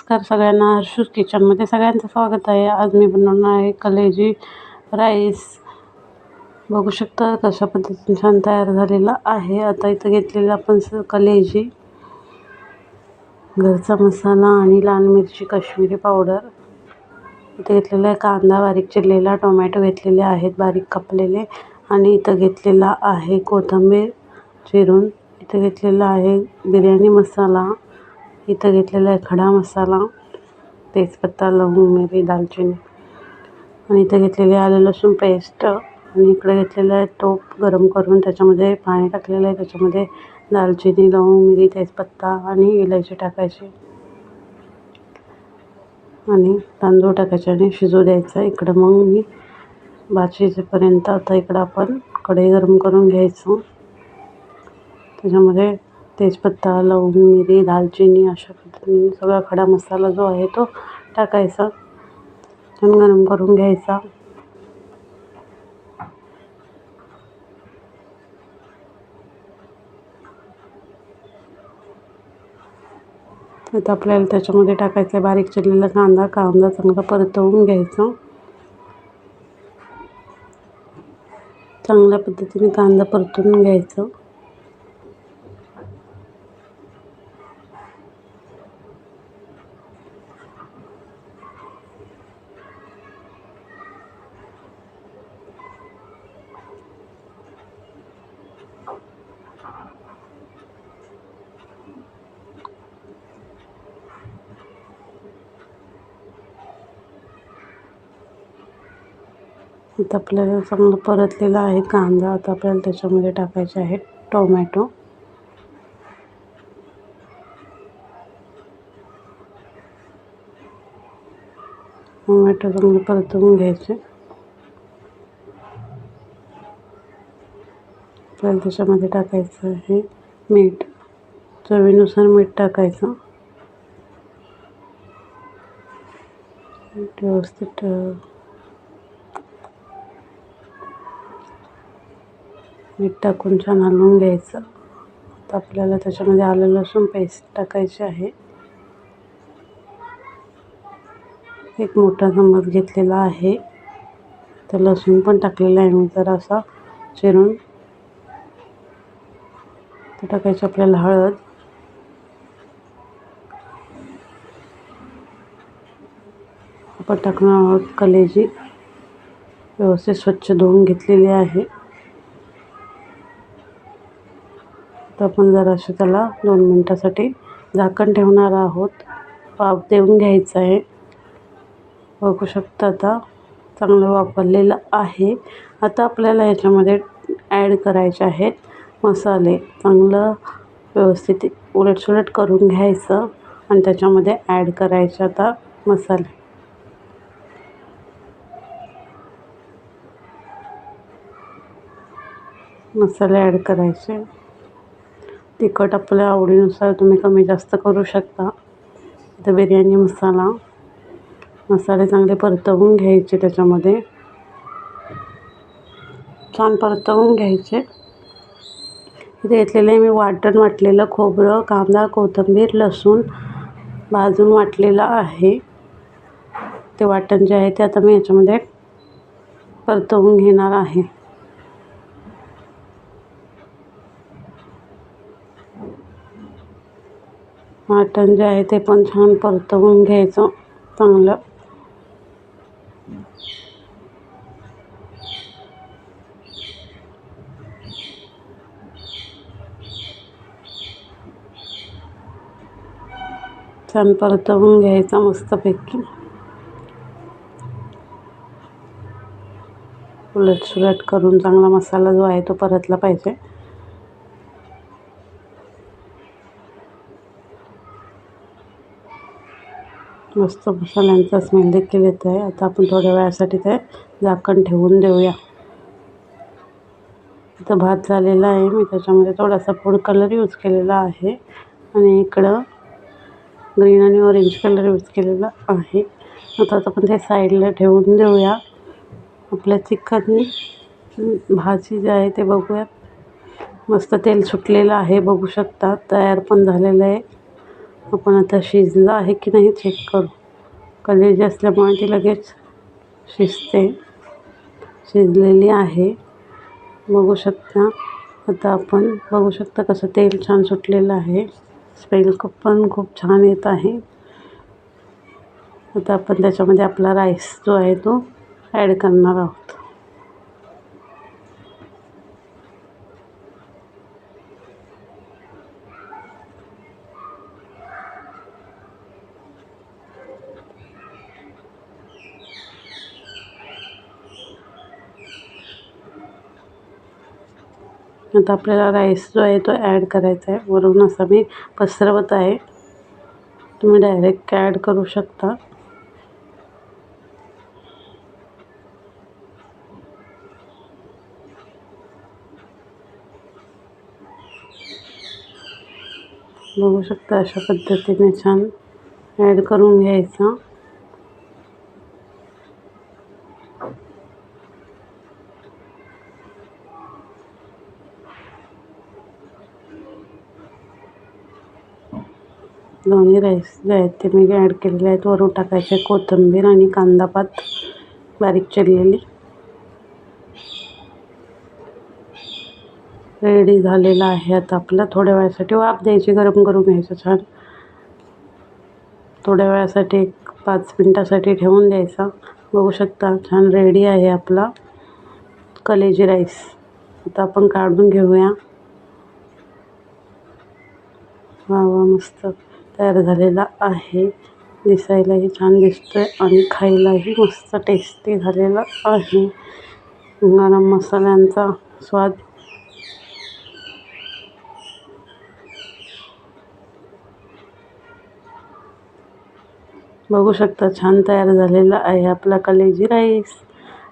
नमस्कार सगळ्यांना. हर्षूज किचनमध्ये सगळ्यांचं स्वागत आहे. आज मी बनवणार आहे कलेजी राईस बघू शकता कशा पद्धतीने छान तयार झालेला आहे. आता इथं घेतलेलं आपण स कलेजी. घरचा मसाला आणि लाल मिरची काश्मीरी पावडर इथं घेतलेला आहे कांदा बारीक चिरलेला टोमॅटो घेतलेले आहेत बारीक कापलेले. आणि इथं घेतलेला आहे कोथिंबीर चिरून. इथं घेतलेला आहे बिर्याणी मसाला. इथं घेतलेला आहे खडा मसाला तेजपत्ता लवंग मिरी दालचिनी. आणि इथं घेतलेली आलं लसूण पेस्ट. आणि इकडे घेतलेलं आहे तोप गरम करून त्याच्यामध्ये पाणी टाकलेलं आहे. त्याच्यामध्ये दालचिनी लवंग मिरी तेजपत्ता आणि इलायची टाकायची. आणि तांदूळ टाकायचे आणि शिजू द्यायचं इकडं मग मी भात शिजेपर्यंत आता इकडं आपण कढई गरम करून घ्यायचं त्याच्यामध्ये तेजपत्ता लवंग मिरी दालचिनी अशा पद्धतीने सगळा खडा मसाला जो आहे तो टाकायचा छान गरम करून घ्यायचा. आता आपल्याला त्याच्यामध्ये टाकायचं आहे बारीक चिरलेला कांदा कांदा चांगला परतवून घ्यायचा. चांगल्या पद्धतीने कांदा परतून घ्यायचं. आता आपल्याला चांगलं परतलेला आहे कांदा. आता आपल्याला त्याच्यामध्ये टाकायचे आहे टोमॅटो. टोमॅटो चांगलं परतवून घ्यायचे. आपल्याला त्याच्यामध्ये टाकायचं आहे मीठ. चवीनुसार मीठ टाकायचं. व्यवस्थित मीठ टाकून छान हलवून घ्यायचं. आता आपल्याला त्याच्यामध्ये आलं लसूण पेस्ट टाकायची आहे. एक मोठा चम्मच घेतलेला आहे. तर लसूण पण टाकलेला आहे मी जरासा चिरून. ते टाकायची आपल्याला हळद. आपण टाकणार आहोत कलेजी. व्यवस्थित स्वच्छ धुवून घेतलेली आहे. तर आपण जराशी त्याला दोन मिनटासाठी झाकण ठेवणार आहोत. वाफ देऊन घ्यायचं आहे. बघू शकता आता चांगलं वापरलेलं आहे. आता आपल्याला याच्यामध्ये ॲड करायचे आहेत मसाले. चांगलं व्यवस्थित उलटसुलट करून घ्यायचं आणि त्याच्यामध्ये ॲड करायचे आता मसाले. मसाले ॲड करायचे. तिखट आपल्या आवडीनुसार तुम्ही कमी जास्त करू शकता. इथं बिर्याणी मसाला. मसाले चांगले परतवून घ्यायचे त्याच्यामध्ये. छान परतवून घ्यायचे. इथे घेतलेलं आहे मी वाटण वाटलेलं खोबरं कांदा कोथिंबीर लसूण भाजून वाटलेलं आहे. ते वाटण जे आहे ते आता मी याच्यामध्ये परतवून घेणार आहे. वाटण जे आहे ते पण छान परतवून घ्यायचं चांगलं. छान परतवून घ्यायचा मस्तपैकी. उलट सुलट करून चांगला मसाला जो आहे तो परतला पाहिजे. मस्त मसाल्यांचा स्मेल देखील येत आहे आता आपण थोड्या वेळासाठी ते झाकण ठेवून देऊया. इथं भात झालेला आहे. मी त्याच्यामध्ये थोडासा फूड कलर यूज केलेला आहे. आणि इकडं ग्रीन आणि ऑरेंज कलर यूज केलेला आहे. आता आपण ते साईडला ठेवून देऊया. आपल्या चिकन भाजी जे आहे ते बघूयात. मस्त तेल सुटलेलं आहे बघू शकता. तयार पण झालेलं आहे. आपण आता शिजलं आहे की नाही चेक करू. कलेजी असल्यामुळे ती लगेच शिजते. शिजलेली आहे. बघू शकता. आता आपण बघू शकता कसं तेल छान सुटलेलं आहे. स्मेल कप पण खूप छान येत आहे. आता आपण त्याच्यामध्ये आपला राईस जो आहे तो ॲड करणार आहोत. आता आपल्याला राईस जो आहे तो ॲड करायचा आहे. वरून असा मी पसरवत आहे. तुम्ही डायरेक्ट ॲड करू शकता. बघू शकता अशा पद्धतीने छान ॲड करून घ्यायचा. दोन्ही राईस जे आहेत ते मी ॲड केलेले आहेत. वरून टाकायचे कोथिंबीर आणि कांदापात बारीक चिरलेली. रेडी झालेला आहे आता आपलं. थोड्या वेळासाठी वाफ द्यायची गरम करून घ्यायचं छान. थोड्या वेळासाठी एक पाच मिनटासाठी ठेवून द्यायचा. बघू शकता छान रेडी आहे आपला कलेजी राईस. आता आपण काढून घेऊया. वा वा मस्त. तयार झालेला आहे. दिसायलाही छान दिसतोय आणि खायलाही मस्त टेस्टी झालेला आहे. गरम मसाल्यांचा स्वाद. बघू शकता छान तयार झालेला आहे आपला कलेजी राईस.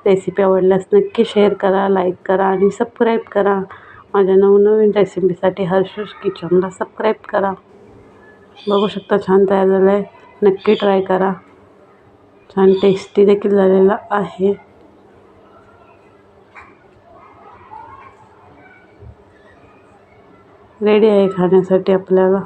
रेसिपी आवडल्यास नक्की शेअर करा लाईक करा आणि सबस्क्राईब करा. माझ्या नवनवीन रेसिपीसाठी हर्षूस किचनला सबस्क्राईब करा. बघू शकता छान तयार झालं आहे नक्की ट्राय करा. छान टेस्टी देखील झालेला आहे. रेडी आहे खाण्यासाठी आपल्याला.